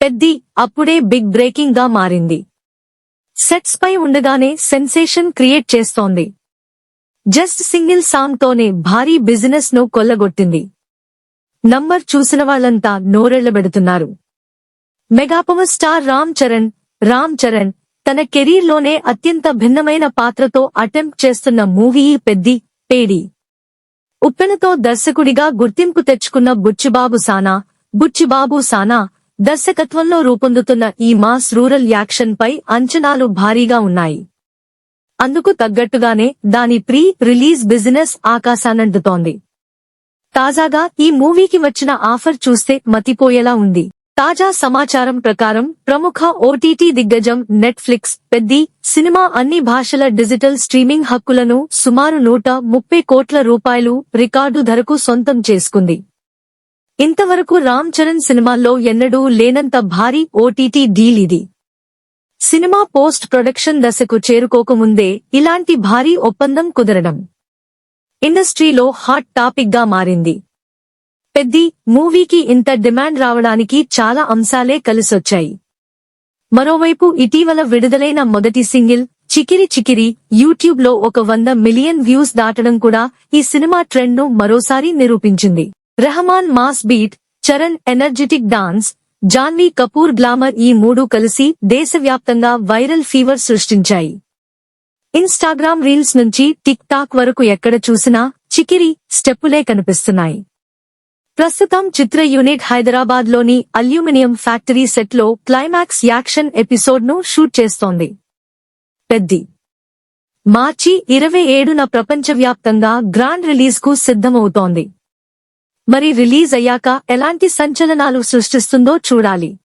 పెద్ది అప్పుడే బిగ్ బ్రేకింగ్గా మారింది. సెట్స్ పై ఉండగానే సెన్సేషన్ క్రియేట్ చేస్తోంది. జస్ట్ సింగిల్ సాంగ్ తోనే భారీ బిజినెస్ను కొల్లగొట్టింది. నంబర్ చూసిన వాళ్ళంతా నోరెళ్ళబెడుతున్నారు mega power star Ram Charan Ram Charan తన కెరీర్లోనే అత్యంత భిన్నమైన పాత్రతో అటెంప్ట్ చేస్తున్న మూవీ పెద్ది పేడి. ఉప్పెనతో దర్శకుడిగా గుర్తింపు తెచ్చుకున్న బుచ్చిబాబు సానా బుచ్చిబాబు సానా దర్శకత్వంలో రూపొందుతున్న ఈ మాస్ రూరల్ యాక్షన్ పై అంచనాలు భారీగా ఉన్నాయి. అందుకు తగ్గట్టుగానే దాని ప్రీ రిలీజ్ బిజినెస్ ఆకాశానందుతోంది తాజాగా ఈ మూవీకి వచ్చిన ఆఫర్ చూస్తే మతిపోయేలా ఉంది. తాజా సమాచారం ప్రకారం ప్రముఖ ఓటీటీ దిగ్గజం నెట్ఫ్లిక్స్ పెద్ది సినిమా అన్ని భాషల డిజిటల్ స్ట్రీమింగ్ హక్కులను సుమారు నూట ముప్పై కోట్ల రూపాయలు రికార్డు ధరకు సొంతం చేసుకుంది. ఇంతవరకు రామ్ చరణ్ సినిమాల్లో ఎన్నడూ లేనంత భారీ ఓటీటీ డీల్ ఇది. సినిమా పోస్ట్ ప్రొడక్షన్ దశకు చేరుకోకముందే ఇలాంటి భారీ ఒప్పందం కుదరడం. ఇండస్ట్రీలో హాట్ టాపిక్గా మారింది. పెద్ది మూవీకి ఇంత డిమాండ్ రావడానికి చాలా అంశాలే కలిసొచ్చాయి. మరోవైపు ఇటీవల విడుదలైన మొదటి సింగిల్ చికిరి చికిరి యూట్యూబ్లో ఒక వంద మిలియన్ వ్యూస్ దాటడం కూడా ఈ సినిమా ట్రెండ్ను మరోసారి నిరూపించింది. Rahman mass beat Charan energetic dance Janhvi Kapoor glamour ఈ మూడు కలిసి దేశవ్యాప్తంగా వైరల్ ఫీవర్ సృష్టించాయి. ఇన్స్టాగ్రామ్ రీల్స్ నుంచి టిక్ టాక్ వరకు ఎక్కడ చూసినా చికిరి స్టెప్పులే కనిపిస్తున్నాయి. ప్రస్తుతం చిత్ర యూనిట్ హైదరాబాద్లోని అల్యూమినియం ఫ్యాక్టరీ సెట్లో క్లైమాక్స్ యాక్షన్ ఎపిసోడ్ను షూట్ చేస్తోంది. పెద్ది. మార్చి ఇరవై ఏడున ప్రపంచవ్యాప్తంగా గ్రాండ్ రిలీజ్కు సిద్ధమవుతోంది. మరి రిలీజ్ అయ్యాక ఎలాంటి సంచలనాలు సృష్టిస్తుందో చూడాలి.